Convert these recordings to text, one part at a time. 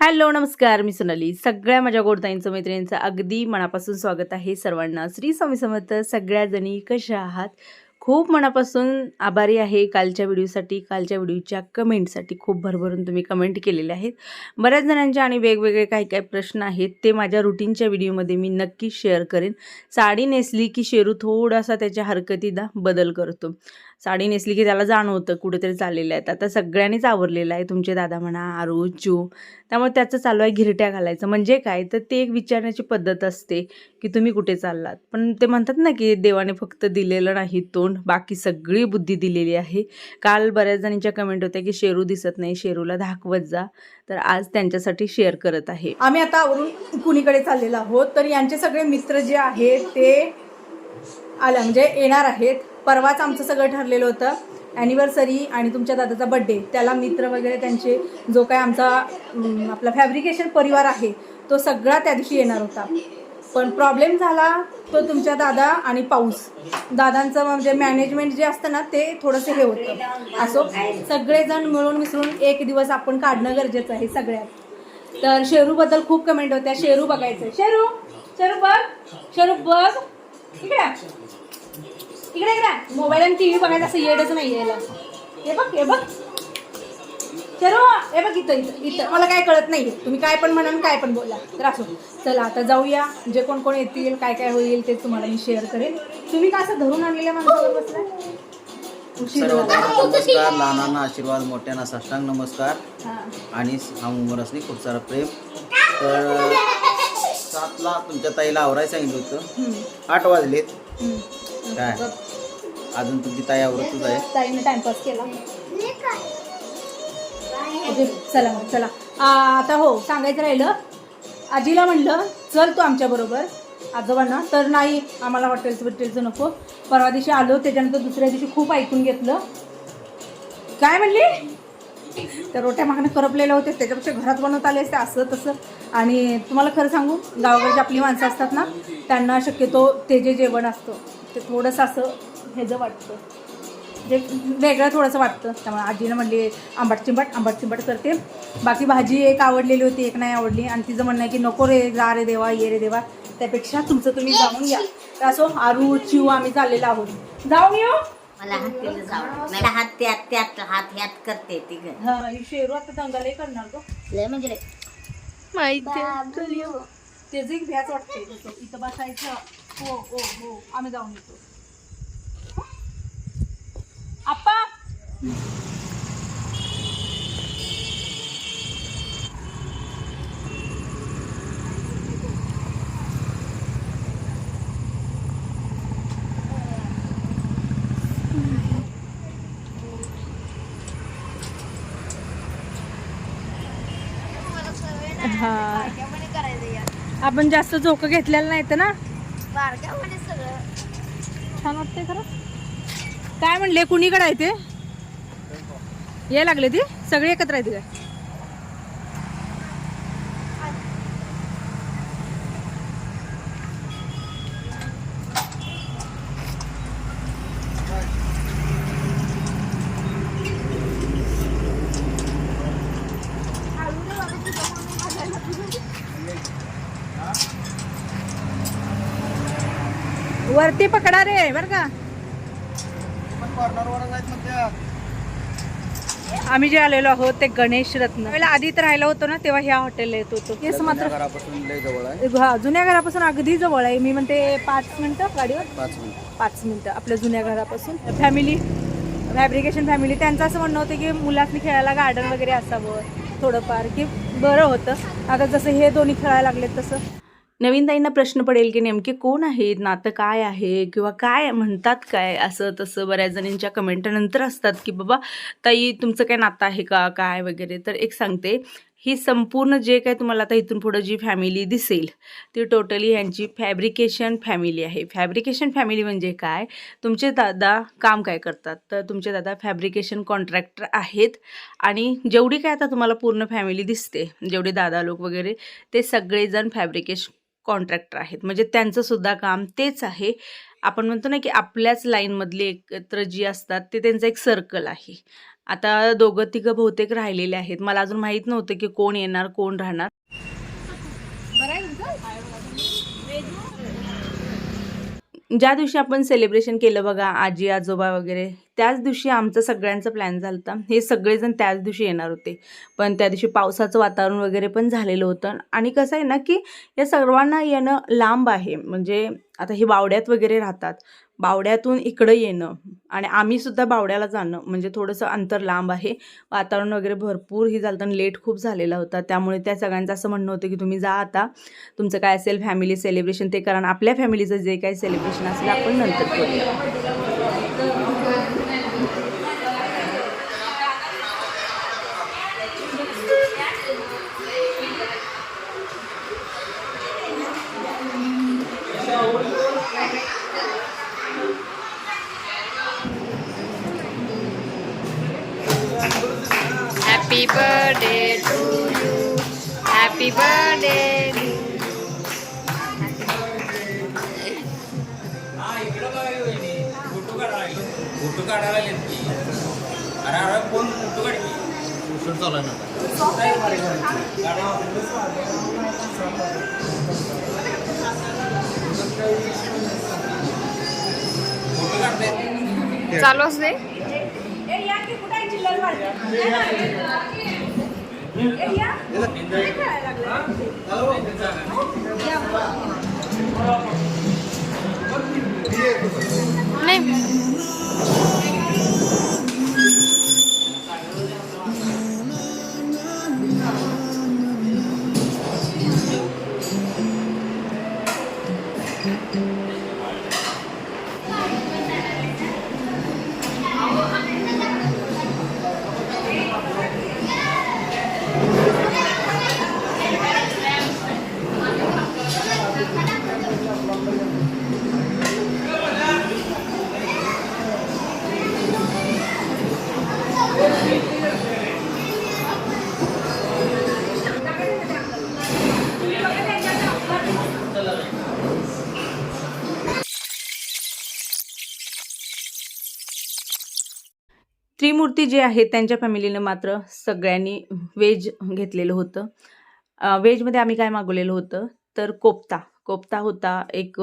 Hello नमस्कार मी सोनाली. सगळ्या माझ्या गोडताईंचं मैत्रिणींचं अगदी मनापासून स्वागत आहे सर्वांना. श्री स्वामी समर्थ सगळ्या जणी कशा आहात? खूप मनापासून आभारी आहे. कालच्या व्हिडिओसाठी कालच्या व्हिडिओच्या कमेंटसाठी खूप भरभरून तुम्ही कमेंट केलेले आहेत. बऱ्याच जणांचे आणि वेगवेगळे काही काही प्रश्न आहेत ते माझ्या रुटीनच्या व्हिडिओमध्ये मी नक्की शेअर करेन. साडी नेसली की शेरू थोडासा त्याच्या हरकतीदा बदल करतो. साडी नेसली की त्याला जाणवतं कुठेतरी चाललेलं आहे. आता सगळ्यांनीच आवरलेलं आहे. तुमचे दादा म्हणा आरू चू त्यामुळे त्याचं चालू आहे घिरट्या घालायचं. म्हणजे काय? तर ते एक विचारण्याची पद्धत असते की तुम्ही कुठे चाललात? पण ते म्हणतात ना की देवाने फक्त दिलेलं नाही तोंड बाकी सगळी बुद्धी दिलेली आहे. काल बऱ्याच जणींच्या कमेंट होत्या की शेरू दिसत नाही शेरूला दाखवत जा. तर आज त्यांच्यासाठी शेअर करत आहे. आम्ही आता आवरून कुणीकडे चाललेलो आहोत? तर यांचे सगळे मित्र जे आहेत ते आलं म्हणजे येणार आहेत. परवाच आमचं सगळं ठरलेलं होतं. ॲनिव्हर्सरी आणि तुमच्या दादाचा बड्डे त्याला मित्र वगैरे त्यांचे जो काय आमचा आपला फॅब्रिकेशन परिवार आहे तो सगळा त्या दिवशी येणार होता. पण प्रॉब्लेम झाला तो तुमच्या दादा आणि पाऊस. दादांचं म्हणजे मॅनेजमेंट जे असतं ना ते थोडंसं हे होतं. असो सगळेजण मिळून मिसळून एक दिवस आपण काढणं गरजेचं आहे सगळ्यात. तर शेरूबद्दल खूप कमेंट होत्या. शेरू बघायचं शेरू शेरू बघ. शेरू बघ. ठीक आहे इकडे इकडे. मोबाईल आणि टी व्ही बघायचं असं येडच नाही यायला. हे बघ हे बघ. शेरू हे बघ इथं इथं इथं. मला काय कळत नाही तुम्ही काय पण म्हणा आणि काय पण बोला. तर असो. चला आता जाऊया. जे कोण कोण येतील काय काय होईल ते तुम्हाला मी शेअर करेन. तुम्ही का असं धरून आणलेल्या माणसावर बसलाय? नमस्कार. लहानांना आशीर्वाद मोठ्यांना साष्टांग नमस्कार. आणि हा उमर असणे खूप सारा प्रेम. तर सातला तुमच्या ताईला आवरायला सांगितलं होतं. आठ वाजलेत. काय? अजून तुमची ताई आवरतच आहे. ताईने टाइमपास केला. ओके, चला मग चला. आ, आता हो सांगायचं राहिलं. आजीला म्हणलं चल तू आमच्या बरोबर. आजोबांना. तर नाही आम्हाला हॉटेलचं बिटेलचं नको. परवा दिवशी आलो त्याच्यानंतर दुसऱ्या दिवशी खूप ऐकून घेतलं. काय म्हणली? त्या रोट्या मागणं करपलेल्या होत्या त्याच्यापेक्षा घरात बनवता आले असते असं तसं. आणि तुम्हाला खरं सांगू गावाकडची आपली माणसं असतात ना त्यांना शक्यतो ते जे जेवण असतं ते थोडंसं असं ह्याचं वाटतं. जे वेगळं थोडंसं वाटतं. त्यामुळे आजीनं म्हणली आंबट चिंबट आंबट चिंबट करते. बाकी भाजी एक आवडलेली होती एक नाही आवडली. आणि तिचं म्हणणं आहे की नको रे जा रे देवा ये रे देवा. त्यापेक्षा तुमचं तुम्ही जाऊन या. तर असो आरू चिव आम्ही चाललेलो आहोत. जाऊन येऊ मला हातीला जाऊ मला हात त्यात त्यात हात ह्यात करते ती ग हा ही शेरू आता दंगालही करणार तो लय म्हणजे लय. त्याचं एक भ्याच वाटते. इथं बसायचं. हो हो हो. आम्ही जाऊन येतो. आप्पा हा आपण जास्त झोकं घेतलेलं नाही तर ना छान वाटते खरं? काय म्हणले कुणीकडे आहे ते? ये लागले ती. सगळी एकत्र आहे काय? वरती पकडा रे बर का. आम्ही जे आलेलो आहोत ते गणेश रत्न. पहिला आधी तर राहिलो होतो ना तेव्हा ह्या हॉटेलला येत होतो. तेच मात्र घरापासून लय जवळ आहे. हा, जुन्या घरापासून अगदी जवळ आहे. मी म्हणते पाच मिनिटं गाडीवर? पाच मिनिट. पाच मिनिटं. आपल्या जुन्या घरापासून. फॅमिली फॅब्रिकेशन फॅमिली त्यांचं असं म्हणणं होतं की मुलांनी खेळायला गार्डन वगैरे असावं थोडंफार की बरं होतं. आता जसं हे दोन्ही खेळायला लागलेत तसं. नवीन ताईंना प्रश्न पडेल की नेमके कोण आहेत नातं काय आहे किंवा काय म्हणतात काय? असं तसं बऱ्याच जणींच्या कमेंट नंतर असतात की बाबा ताई तुमचं काय नातं आहे का? काय वगैरे? तर एक सांगते ही संपूर्ण जे काय तुम्हाला आता इथून पुढं जी फॅमिली दिसेल ती टोटली यांची फॅब्रिकेशन फॅमिली आहे. फॅब्रिकेशन फॅमिली म्हणजे काय? तुमचे दादा काम काय करतात? तर तुमचे दादा फॅब्रिकेशन कॉन्ट्रॅक्टर आहेत. आणि जेवढी काय आता तुम्हाला पूर्ण फॅमिली दिसते जेवढे दादा लोक वगैरे ते सगळेजण फॅब्रिकेशन कॉन्ट्रॅक्टर आहेत. म्हणजे त्यांचंसुद्धा काम तेच आहे. आपण म्हणतो ना की आपल्याच लाईनमधली एकत्र जी असतात ते त्यांचं एक सर्कल आहे. आता दोघं तिघं बहुतेक राहिलेले आहेत. मला अजून माहीत नव्हतं की कोण येणार कोण राहणार. ज्या दिवशी आपण सेलिब्रेशन केलं बघा आजी आजोबा वगैरे त्याच दिवशी आमचं सगळ्यांचं प्लॅन झाला होता. हे सगळेजण त्याच दिवशी येणार होते. पण त्या दिवशी पावसाचं वातावरण वगैरे पण झालेलं होतं. आणि कसं आहे ना की या सर्वांना येणं लांब आहे. म्हणजे आता हे बावड्यात वगैरे राहतात. बावड्यातून इकडं येणं आणि आम्ही सुद्धा बावड्याला जाणं म्हणजे थोडंसं अंतर लांब आहे. वातावरण वगैरे भरपूर ही झालं लेट खूप झालेला होता. त्यामुळे त्या सगळ्यांचं असं म्हणणं होतं की तुम्ही जा आता. तुमचं काय असेल फॅमिली सेलिब्रेशन ते कारण आपल्या फॅमिलीचं जे काही सेलिब्रेशन असेल आपण नंतर करूया. शूट चालू आहे ना फोटो काढते चालू असते नाही. जे आहेत त्यांच्या फॅमिलीनं मात्र सगळ्यांनी व्हेज घेतलेलं होतं. व्हेजमध्ये आम्ही काय मागवलेलं होतं? तर कोफ्ता. कोफ्ता होता एक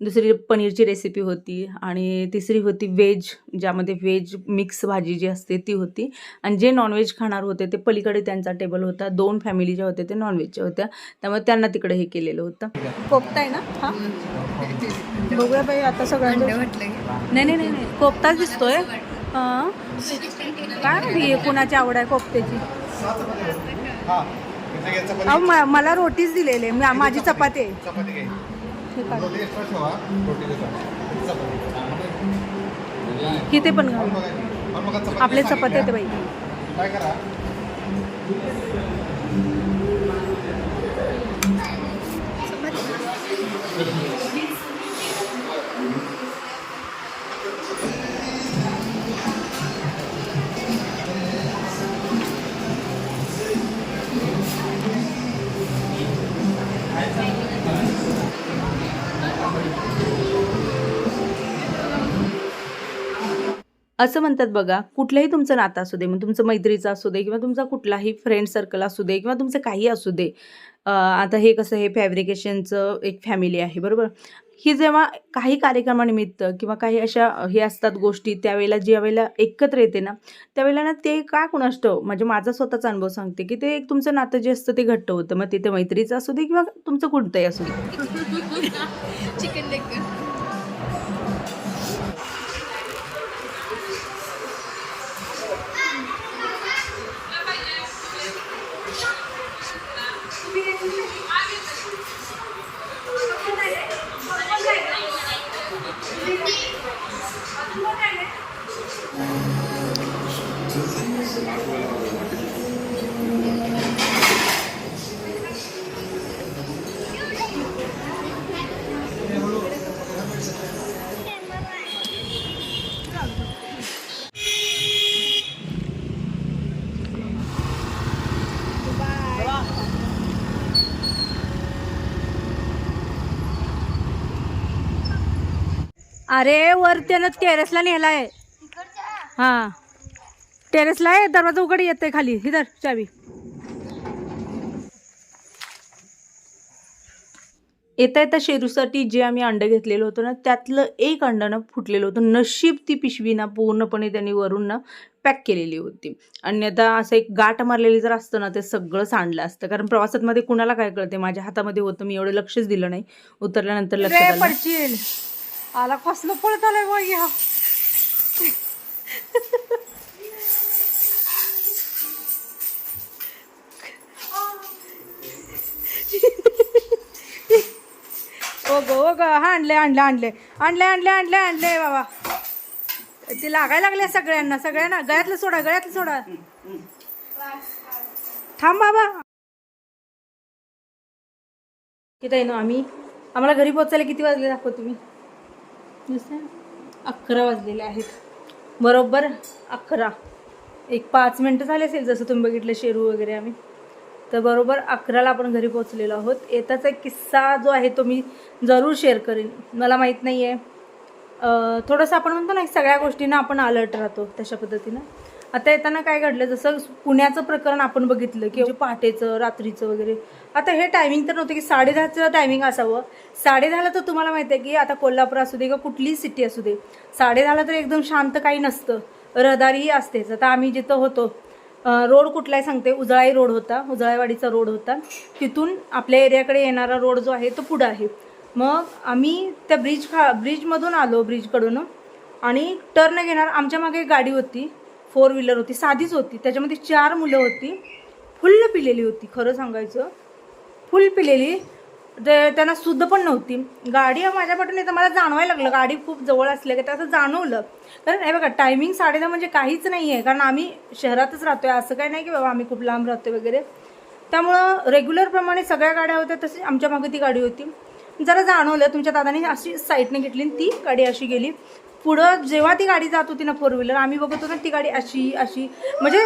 दुसरी पनीरची रेसिपी होती आणि तिसरी होती व्हेज ज्यामध्ये व्हेज मिक्स भाजी जी असते ती होती. आणि जे नॉनव्हेज खाणार होते ते पलीकडे त्यांचा टेबल होता. दोन फॅमिली ज्या होत्या ते नॉनव्हेजच्या होत्या. त्यामुळे त्यांना तिकडे हे केलेलं होतं. कोपता आहे ना? हा? बघूया बाई आता सगळ्यांना नाही नाही नाही नाही. कोपताच दिसतोय. हां? काय माहिती कुणाची आवड आहे कोपत्याची अहो म- मला रोटीच दिलेले मी- माझी चपाती. आहे. किती पण घाल आपले चपाती येते बाई. काय करा? असं म्हणतात बघा कुठलंही तुमचं नातं असू दे मग तुमचं मैत्रीचं असू दे किंवा तुमचा कुठलाही फ्रेंड सर्कल असू दे किंवा तुमचं काही असू दे आता हे कसं हे फॅब्रिकेशनचं एक फॅमिली आहे बरोबर? ही जेव्हा काही कार्यक्रमानिमित्त किंवा काही अशा हे असतात गोष्टी त्यावेळेला ज्या वेळेला एकत्र येते ना त्यावेळेला ना ते का कुणाष्टव म्हणजे माझा स्वतःचा अनुभव सांगते की ते एक तुमचं नातं जे असतं ते घट्ट होतं मग तिथे मैत्रीचं असू दे किंवा तुमचं कोणतंही असू दे. अरे वर त्यानं टेरेसला नेलाय. हा. टेरेसला आहे दरवाजा उघड येते खाली. हिदर चावी. येता येता शेरूसाठी जे आम्ही अंडं घेतलेलं होतं ना त्यातलं एक अंडं ना फुटलेलं होतं. नशीब ती पिशवी ना पूर्णपणे त्यांनी वरून ना पॅक केलेली होती. आणि आता असं एक गाठ मारलेली जर असतं ना ते सगळं सांडलं असतं. कारण प्रवासात मध्ये कुणाला काय कळते माझ्या हातामध्ये होतं मी एवढं लक्षच दिलं नाही. उतरल्यानंतर लक्षात आलं आला कसलं पळत आलाय बघ ह्या ओ ग ओ ग आणले आणले आणले. आणले आणले आणले आणले बाबा. ते लागायला लागले सगळ्यांना सगळ्यांना. गळ्यातलं सोडा गळ्यातलं सोडा. थांब बाबा. किती आहे ना आम्ही. आम्हाला घरी पोचायला किती वाजले दाखव तुम्ही. अकरा वाजलेले आहेत. बरोबर अकरा. एक पाच मिनटं झाले असेल जसं तुम्ही बघितलं शेरू वगैरे आम्ही. तर बरोबर अकराला आपण घरी पोचलेलो आहोत. येताचा एक किस्सा जो आहे तो मी जरूर शेअर करेन. मला माहीत नाही आहे थोडंसं आपण म्हणतो ना सगळ्या गोष्टींना आपण अलर्ट राहतो तशा पद्धतीनं. आता येताना काय घडलं? जसं पुण्याचं प्रकरण आपण बघितलं की म्हणजे पहाटेचं रात्रीचं वगैरे. आता हे टायमिंग तर नव्हतं की साडेदहाचं टायमिंग असावं. साडेदहाला तर तुम्हाला माहिती आहे की आता कोल्हापूर असू दे किंवा कुठलीही सिटी असू दे साडेदहाला तर एकदम शांत काही नसतं. रहदारीही असतेच. आता आम्ही जिथं होतो रोड कुठलाही सांगते उजळाई रोड होता उजळाईवाडीचा रोड होता. तिथून आपल्या एरियाकडे येणारा रोड जो आहे तो पुढं आहे. मग आम्ही त्या ब्रिज खा ब्रिजमधून आलो ब्रिजकडून आणि टर्न घेणार आमच्या मागे एक गाडी होती. फोर व्हीलर होती साधीच होती. त्याच्यामध्ये चार मुलं होती. फुल्ल पिलेली होती खरं सांगायचं. फुल पिलेली. ते त्यांना सुद्धा पण नव्हती. गाडी माझ्या पाठून येतं मला जाणवायला लागलं. गाडी खूप जवळ असल्या की असं जाणवलं. कारण हे बघा टायमिंग साडेदहा म्हणजे काहीच नाही आहे कारण आम्ही शहरातच राहतो आहे असं काही नाही की बाबा आम्ही खूप लांब राहतो वगैरे. त्यामुळं रेग्युलरप्रमाणे सगळ्या गाड्या होत्या तशी आमच्या मागे ती गाडी होती. जरा जाणवलं तुमच्या दादाने अशी साईडने घेतली आणि ती गाडी अशी गेली. पुढं जेव्हा ती गाडी जात होती ना फोर व्हीलर आम्ही बघत होतो ना ती गाडी अशी अशी. म्हणजे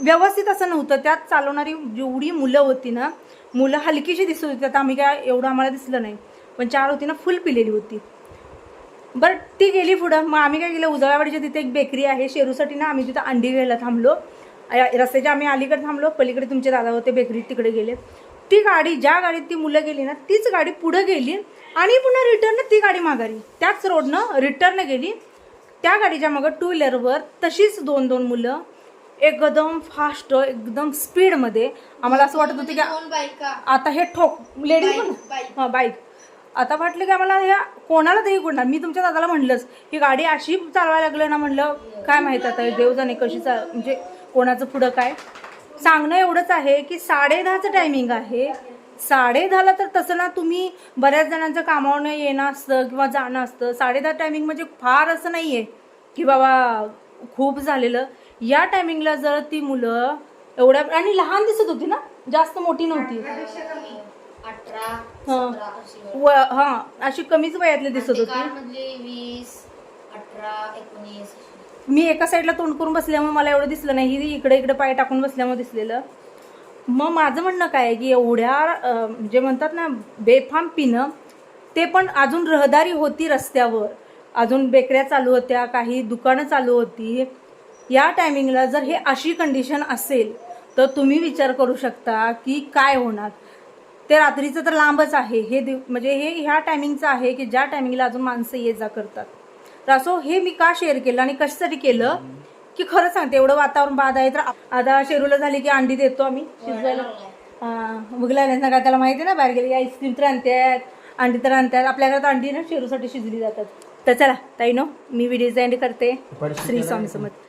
व्यवस्थित असं नव्हतं. त्यात चालवणारी जेवढी मुलं होती ना मुलं हलकीशी दिसत होती. आता आम्ही काय एवढं आम्हाला दिसलं नाही. पण चार होती ना फुल पिलेली होती. बरं ती गेली पुढं. मग आम्ही काय केलं उजळावाडीच्या तिथे एक बेकरी आहे. शेरूसाठी ना आम्ही तिथं अंडी घ्यायला थांबलो. या- रस्त्याच्या आम्ही अलीकडे थांबलो. पलीकडे तुमचे दादा होते बेकरीत तिकडे गेले. ती गाडी ज्या गाडीत ती मुलं गेली ना तीच गाडी पुढं गेली आणि पुन्हा रिटर्न ती गाडी माघारी. त्याच रोडनं रिटर्न गेली. त्या गाडीच्या मागं टू व्हीलरवर तशीच दोन दोन मुलं एकदम फास्ट एकदम स्पीडमध्ये आम्हाला असं वाटत होतं की आता हे ठोक लेडीज पण हां बाईक. आता वाटलं की आम्हाला ह्या कोणाला तरी कोणणार मी तुमच्या दादाला म्हणलंच ही गाडी अशी चालवायला लागलं ना म्हणलं काय माहीत आता हे देव जाणे कशी चा म्हणजे कोणाचं पुढं काय? सांगणं एवढंच आहे की साडेदहाचं टायमिंग आहे. साडेदहाला तर तसं ना तुम्ही बऱ्याच जणांचं कामावर येणं असतं किंवा जाणं असतं. साडेदहा टायमिंग म्हणजे फार असं नाही आहे की बाबा खूप झालेलं. या टायमिंगला जर ती मुलं एवढ्या आणि लहान दिसत होती ना जास्त मोठी नव्हती. हां. हां अशी कमीच वयातली दिसत होती. वीस अठरा एकोणीस मी एका साईडला तोंड करून बसल्यामुळे मला एवढं दिसलं नाही. ही इकडे इकडे पाय टाकून बसल्यामुळे दिसलेलं. मग माझं म्हणणं काय आहे की एवढ्या जे म्हणतात ना बेफाम पिणं ते पण अजून रहदारी होती रस्त्यावर. अजून बेकऱ्या चालू होत्या काही दुकानं चालू होती. या टायमिंगला जर हे अशी कंडिशन असेल तर तुम्ही विचार करू शकता की काय होणार. ते रात्रीचं तर लांबच आहे. हे दिव म्हणजे हे ह्या टायमिंगचं आहे की ज्या टायमिंगला अजून माणसं ये जा करतात. तर असो हे मी का शेअर केलं आणि कशासाठी केलं? की खरं सांगते एवढं वातावरण बाद आहे तर आता शेरूला झाली की अंडी देतो आम्ही शिजवायला. बघला ना का त्याला माहिती ना बाहेर गेली आईस्क्रीम तर आणतात अंडी तर आणतात आपल्या घरात अंडी ना शेरूसाठी शिजली जातात. तर चला ताई नो मी व्हिडिओचा एंड करते. श्री स्वामी समर्थ.